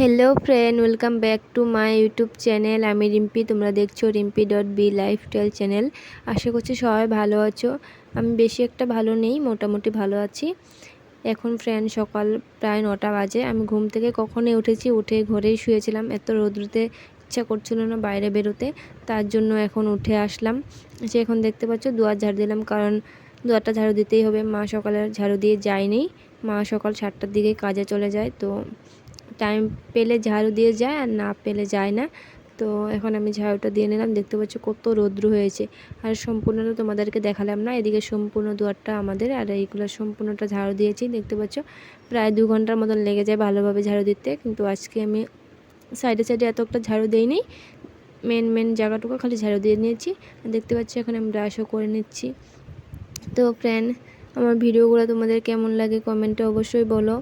Hello friend welcome back to my YouTube channel আমি রিম্পি, তোমরা দেখছ Rimpi dot B lifestyle channel আশা করছি সবাই ভালো আছো। আমি বেশি একটা ভালো নেই, মোটামুটি ভালো আছি। এখন ফ্রেন্ড সকাল প্রায় নটা বাজে। আমি ঘুম থেকে কখনই উঠেছি, উঠে ঘরেই শুয়েছিলাম। এত রোদ্রুতে ইচ্ছা করছিল না বাইরে বেরোতে, তার জন্য এখন উঠে আসলাম। সে এখন দেখতে পাচ্ছ, দুয়ার ঝাড় দিলাম, কারণ দুয়ারটা ঝাড়ু দিতেই হবে। মা সকালে ঝাড়ু দিয়ে যায়নি। মা সকাল সাতটার দিকে কাজে চলে যায়, তো টাইম পেলে ঝাড়ু দিয়ে যায় আর না পেলে যায় না। তো এখন আমি ঝাড়ুটা দিয়ে নিলাম, দেখতে পাচ্ছ কত রৌদ্র হয়েছে। আর সম্পূর্ণটা তোমাদেরকে দেখালাম না, এদিকে সম্পূর্ণ দুয়ারটা আমাদের আর এইগুলো সম্পূর্ণটা ঝাড়ু দিয়েছি। দেখতে পাচ্ছ প্রায় দু ঘণ্টার মতন লেগে যায় ভালোভাবে ঝাড়ু দিতে, কিন্তু আজকে আমি সাইডে সাইডে এত একটা ঝাড়ু দিইনি। মেন মেন জায়গাটুকু খালি ঝাড়ু দিয়ে নিয়েছি। আর দেখতে পাচ্ছি এখন আমি ব্রাশও করে নিচ্ছি। তো ফ্রেন্ড আমার ভিডিওগুলো তোমাদের কেমন লাগে কমেন্টে অবশ্যই বলো।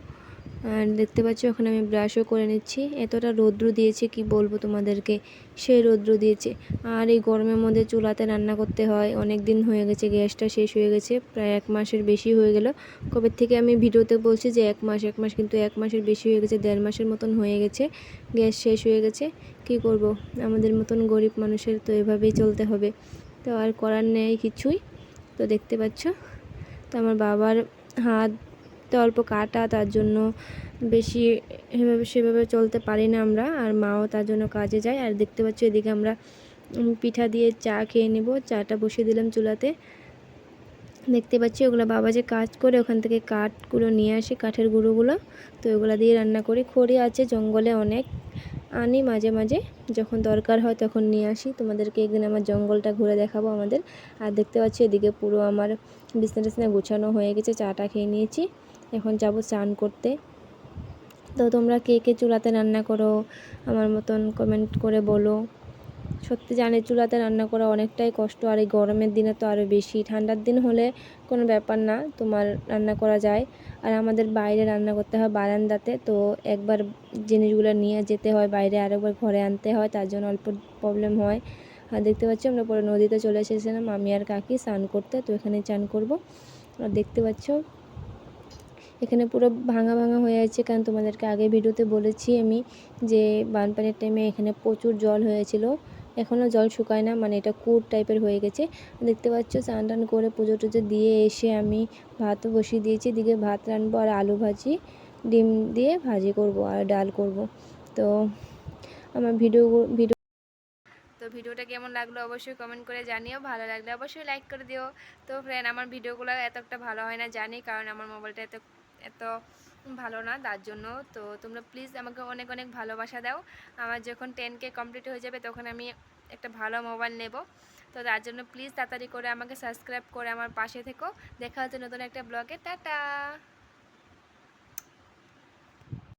আর দেখতে পাচ্ছ ওখানে আমি ব্রাশও করে নিচ্ছি। এতটা রৌদ্র দিয়েছে, কি বলব তোমাদেরকে? সেই রৌদ্র দিয়েছে। আর এই গরমের মধ্যে চুলাতে রান্না করতে হয়। অনেক দিন হয়ে গেছে, গ্যাসটা শেষ হয়ে গেছে, প্রায় এক মাসের বেশি হয়ে গেল। কবে থেকে আমি ভিডিওতে বলছি যে এক মাস এক মাস, কিন্তু এক মাসের বেশি হয়ে গেছে, দেড় মাসের মতন হয়ে গেছে, গ্যাস শেষ হয়ে গেছে। কি করব? আমাদের মতন গরিব মানুষের তো এভাবেই চলতে হবে। তো আর করার নেই কিছুই। তো দেখতে পাচ্ছ, তো আমার বাবার হাত তো অল্প কাটা, তার জন্য বেশি এভাবে সেভাবে চলতে পারি না আমরা। আর মাও তার জন্য কাজে যায়। আর দেখতে পাচ্ছ এদিকে আমরা পিঠা দিয়ে চা খেয়ে নেব। চাটা বসিয়ে দিলাম চুলাতে। দেখতে পাচ্ছি ওগুলো বাবা যে কাজ করে ওখান থেকে কাঠগুলো নিয়ে আসে, কাঠের গুঁড়োগুলো। তো ওগুলো দিয়ে রান্না করি। খড়ি আছে জঙ্গলে অনেক। আনি মাঝে মাঝে। যখন দরকার হয় তখন নিয়ে আসি। তোমাদেরকে একদিন আমার জঙ্গলটা ঘুরে দেখাবো আমাদের। আর দেখতে পাচ্ছি এদিকে পুরো আমার বিছনা টিছনা গুছানো হয়ে গেছে। চাটা খেয়ে নিয়েছি। এখন যাব চান করতে। তো তোমরা কে কে চুলাতে রান্না করো আমার মতন কমেন্ট করে বলো। সত্যি জানি চুলাতে রান্না করা অনেকটাই কষ্ট, আর এই গরমের দিনে তো আরও বেশি। ঠান্ডার দিন হলে কোনো ব্যাপার না, তোমার রান্না করা যায়। আর আমাদের বাইরে রান্না করতে হয় বারান্দাতে, তো একবার জিনিসগুলো নিয়ে যেতে হয় বাইরে, আরেকবার ঘরে আনতে হয়, তার জন্য অল্প প্রবলেম হয়। আর দেখতে পাচ্ছি আমরা পরে নদীতে চলে এসেছিলাম, আমি আর কাকি স্নান করতে, তো এখানে চান করব। আর দেখতে পাচ্ছ এখানে পুরো ভাঙা ভাঙা হয়ে আছে কারণ তোমাদেরকে আগে ভিডিওতে বলেছি আমি যে বানপানির টাইমে এখানে প্রচুর জল হয়েছিল। এখনও জল শুকায় না মানে এটা কুট টাইপের হয়ে গেছে। দেখতে পাচ্ছ, স্নান টান করে পুজো টুজো দিয়ে এসে আমি ভাতও বসিয়ে দিয়েছি। দিকে ভাত রানবো আর আলু ভাজি, ডিম দিয়ে ভাজি করব আর ডাল করব। তো আমার ভিডিও ভিডিও তো ভিডিওটা কেমন লাগল অবশ্যই কমেন্ট করে জানিও। ভালো লাগলে অবশ্যই লাইক করে দিও। তো ফ্রেন্ড আমার ভিডিওগুলো এত একটা ভালো হয় না জানি, কারণ আমার মোবাইলটা এত এত ভালো না, তার জন্য। তো তোমরা প্লিজ আমাকে অনেক অনেক ভালোবাসা দাও। আমার যখন টেন কে কমপ্লিট হয়ে যাবে, তখন আমি একটা ভালো মোবাইল নেব। তো তার জন্য প্লিজ তাড়াতাড়ি করে আমাকে সাবস্ক্রাইব করে আমার পাশে থেকো। দেখা হচ্ছে নতুন একটা ব্লগে টাটা!